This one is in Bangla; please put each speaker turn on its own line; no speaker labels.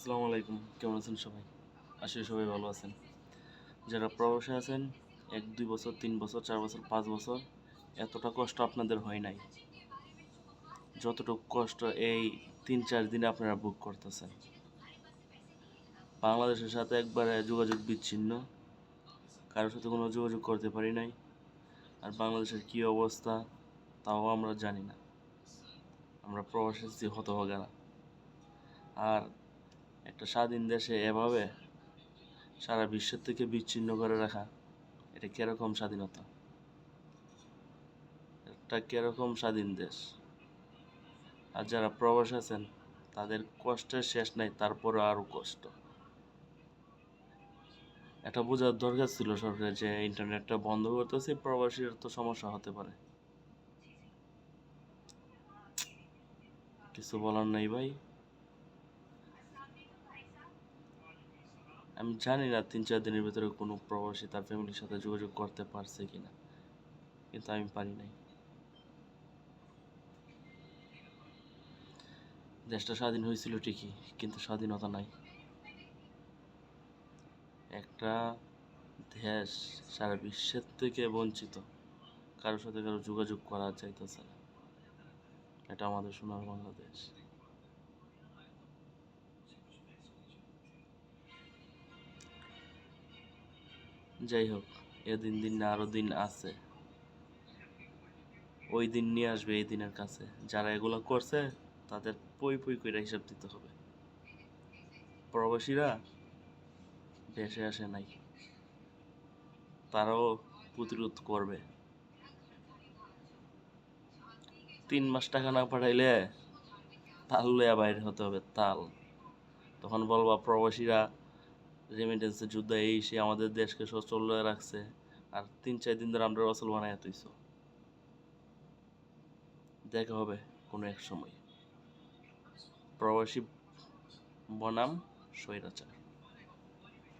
আসসালামু আলাইকুম। কেমন আছেন সবাই? আসলে সবাই ভালো আছেন। যারা প্রবাসে আছেন, এক, দুই বছর, তিন বছর, চার বছর, পাঁচ বছর, এতটা কষ্ট আপনাদের হয় নাই। যতটুকু কষ্ট এই তিন, চার দিনে আপনারা বুক করতেছেন। বাংলাদেশের সাথে একবারে যোগাযোগ বিচ্ছিন্ন। কারোর সাথে কোনো যোগাযোগ করতে পারি নাই। আর বাংলাদেশের কী অবস্থা, তাও আমরা জানি না। আমরা প্রবাসী হতভাগারা আর একটা স্বাধীন দেশে এভাবে সারা বিশ্বের থেকে বিচ্ছিন্ন করে রাখা, এটা কীরকম স্বাধীনতা? একটা কীরকম স্বাধীন দেশ। আর যারা প্রবাস আছেন, তাদের কষ্টের শেষ নাই, তারপরে আরও কষ্ট। এটা বোঝার দরকার ছিল সরকারের যে ইন্টারনেটটা বন্ধ করতেছে, প্রবাসীর তো সমস্যা হতে পারে। কিছু বলার নাই ভাই। আমি জানি না তিন, চার দিনের ভিতরে কোনো প্রবাসী তার ফ্যামিলির সাথে যোগাযোগ করতে পারছে কিনা। কিন্তু আমি পারি নাই। দেশটা স্বাধীন হয়েছিল ঠিকই, কিন্তু স্বাধীনতা নাই। একটা দেশ সারা বিশ্বের থেকে বঞ্চিত, কারোর সাথে কারও যোগাযোগ করা যাইতেছে না। এটা আমাদের সোনার বাংলাদেশ। যাই হোক এ দিন না, আরও দিন আছে। ওই দিন নিয়ে আসবে, এই দিনের কাছে। যারা এগুলো করছে, তাদের পই পই করে হিসাব দিতে হবে। প্রবাসীরা দেশে আসে নাই। তারাও প্রতিরোধ করবে। তিন মাস টাকা না পাঠাইলে তাল লইয়া বাইরে হতে হবে, তাল। তখন বলবা, প্রবাসীরা রেমিটেন্সের যুদ্ধ এই সে আমাদের দেশকে সচল রাখছে। আর তিন, চার দিন ধরে আমরা রসল বানায় তুইছ। দেখা হবে কোনো এক সময়। প্রবাসী বনাম, স্বৈরাচার।